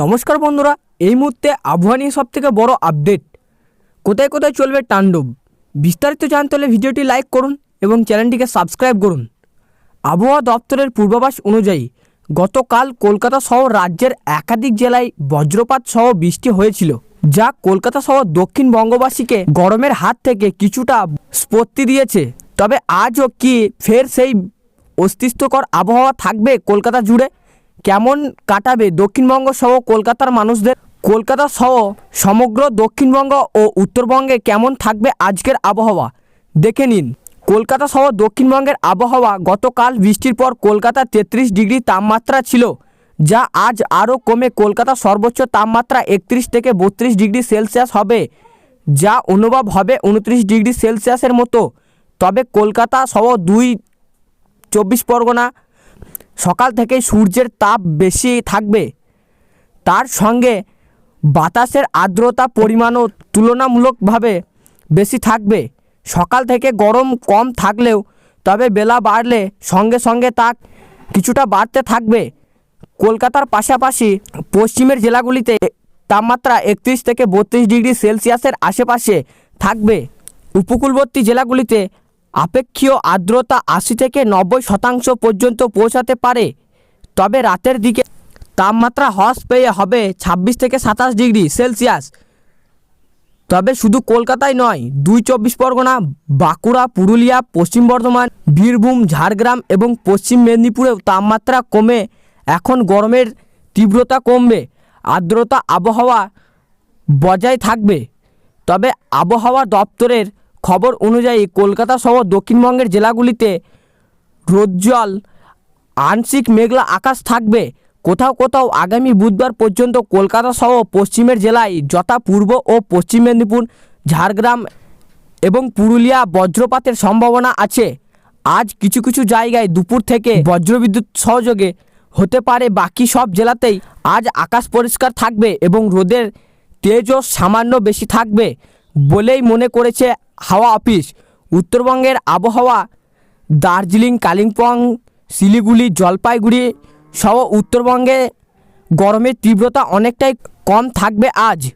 নমস্কার বন্ধুরা, এই মুহূর্তে আবহাওয়া নিয়ে সব থেকে বড় আপডেট কোথায় কোথায় চলবে তাণ্ডব? বিস্তারিত জানতে হলে ভিডিওটি লাইক করুন এবং চ্যানেলটিকে সাবস্ক্রাইব করুন। আবহাওয়া দপ্তরের পূর্বাভাস অনুযায়ী, গতকাল কলকাতা সহ রাজ্যের একাধিক জেলায় বজ্রপাত সহ বৃষ্টি হয়েছিল, যা কলকাতা সহ দক্ষিণ বঙ্গবাসীকে গরমের হাত থেকে কিছুটা স্ফূর্তি দিয়েছে। তবে আজও কি ফের সেই অস্তিত্বকর আবহাওয়া থাকবে কলকাতা জুড়ে? কেমন কাটাবে দক্ষিণবঙ্গ সহ কলকাতার মানুষদের? কলকাতা সহ সমগ্র দক্ষিণবঙ্গ ও উত্তরবঙ্গে কেমন থাকবে আজকের আবহাওয়া? দেখে নিন। কলকাতা সহ দক্ষিণবঙ্গের আবহাওয়া, গতকাল বৃষ্টির পর কলকাতা তেত্রিশ ডিগ্রি তাপমাত্রা ছিল, যা আজ আরও কমে কলকাতা সর্বোচ্চ তাপমাত্রা একত্রিশ থেকে বত্রিশ ডিগ্রি সেলসিয়াস হবে, যা অনুভব হবে উনত্রিশ ডিগ্রি সেলসিয়াসের মতো। তবে কলকাতা সহ দুই, চব্বিশ পরগনা সকাল থেকে সূর্যের তাপ বেশি থাকবে। তার সঙ্গে বাতাসের আর্দ্রতা পরিমাণও তুলনামূলকভাবে বেশি থাকবে। সকাল থেকে গরম কম থাকলেও, তবে বেলা বাড়লে সঙ্গে সঙ্গে তা কিছুটা বাড়তে থাকবে। কলকাতার পাশাপাশি পশ্চিমের জেলাগুলিতে তাপমাত্রা একত্রিশ থেকে বত্রিশ ডিগ্রি সেলসিয়াসের আশেপাশে থাকবে। উপকূলবর্তী জেলাগুলিতে আপেক্ষীয় আর্দ্রতা আশি থেকে নব্বই শতাংশ পর্যন্ত পৌঁছাতে পারে। তবে রাতের দিকে তাপমাত্রা হ্রাস পেয়ে হবে ছাব্বিশ থেকে সাতাশ ডিগ্রি সেলসিয়াস। তবে শুধু কলকাতায় নয়, দুই চব্বিশ পরগনা, বাঁকুড়া, পুরুলিয়া, পশ্চিম বর্ধমান, বীরভূম, ঝাড়গ্রাম এবং পশ্চিম মেদিনীপুরেও তাপমাত্রা কমে। এখন গরমের তীব্রতা কমবে, আর্দ্রতা আবহাওয়া বজায় থাকবে। তবে আবহাওয়া দপ্তরের খবর অনুযায়ী কলকাতা সহ দক্ষিণবঙ্গের জেলাগুলিতে রোজ্জ্বল আংশিক মেঘলা আকাশ থাকবে। কোথাও কোথাও আগামী বুধবার পর্যন্ত কলকাতা সহ পশ্চিমের জেলায় যথা পূর্ব ও পশ্চিম মেদিনীপুর, ঝাড়গ্রাম এবং পুরুলিয়া বজ্রপাতের সম্ভাবনা আছে। আজ কিছু কিছু জায়গায় দুপুর থেকে বজ্রবিদ্যুৎ সহযোগে হতে পারে, বাকি সব জেলাতেই আজ আকাশ পরিষ্কার থাকবে এবং রোদের তেজও সামান্য বেশি থাকবে বলেই মনে করেছে হাওয়া অফিস। উত্তরবঙ্গের আবহাওয়া, দার্জিলিং, কালিম্পং, শিলিগুড়ি, জলপাইগুড়ি সহ উত্তরবঙ্গে গরমের তীব্রতা অনেকটাই কম থাকবে আজ।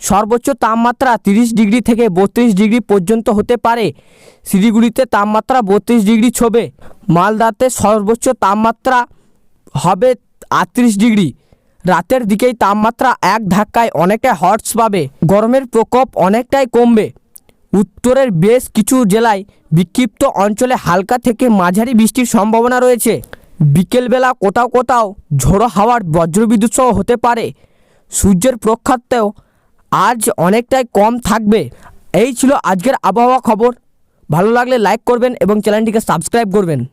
সর্বোচ্চ তাপমাত্রা তিরিশ ডিগ্রি থেকে বত্রিশ ডিগ্রি পর্যন্ত হতে পারে। শিলিগুড়িতে তাপমাত্রা বত্রিশ ডিগ্রি ছবে। মালদাতে সর্বোচ্চ তাপমাত্রা হবে আটত্রিশ ডিগ্রি। রাতের দিকেই তাপমাত্রা এক ধাক্কায় অনেকটাই হটস পাবে। গরমের প্রকোপ অনেকটাই কমবে। উত্তরের বেশ কিছু জেলায় বিক্ষিপ্ত অঞ্চলে হালকা থেকে মাঝারি বৃষ্টির সম্ভাবনা রয়েছে। বিকেলবেলা কোথাও কোথাও ঝোড়ো হাওয়ার বজ্রবিদ্যুৎ সহ হতে পারে। সূর্যের প্রখ্যাতেও আজ অনেকটাই কম থাকবে। এই ছিল আজকের আবহাওয়া খবর। ভালো লাগলে লাইক করবেন এবং চ্যানেলটিকে সাবস্ক্রাইব করবেন।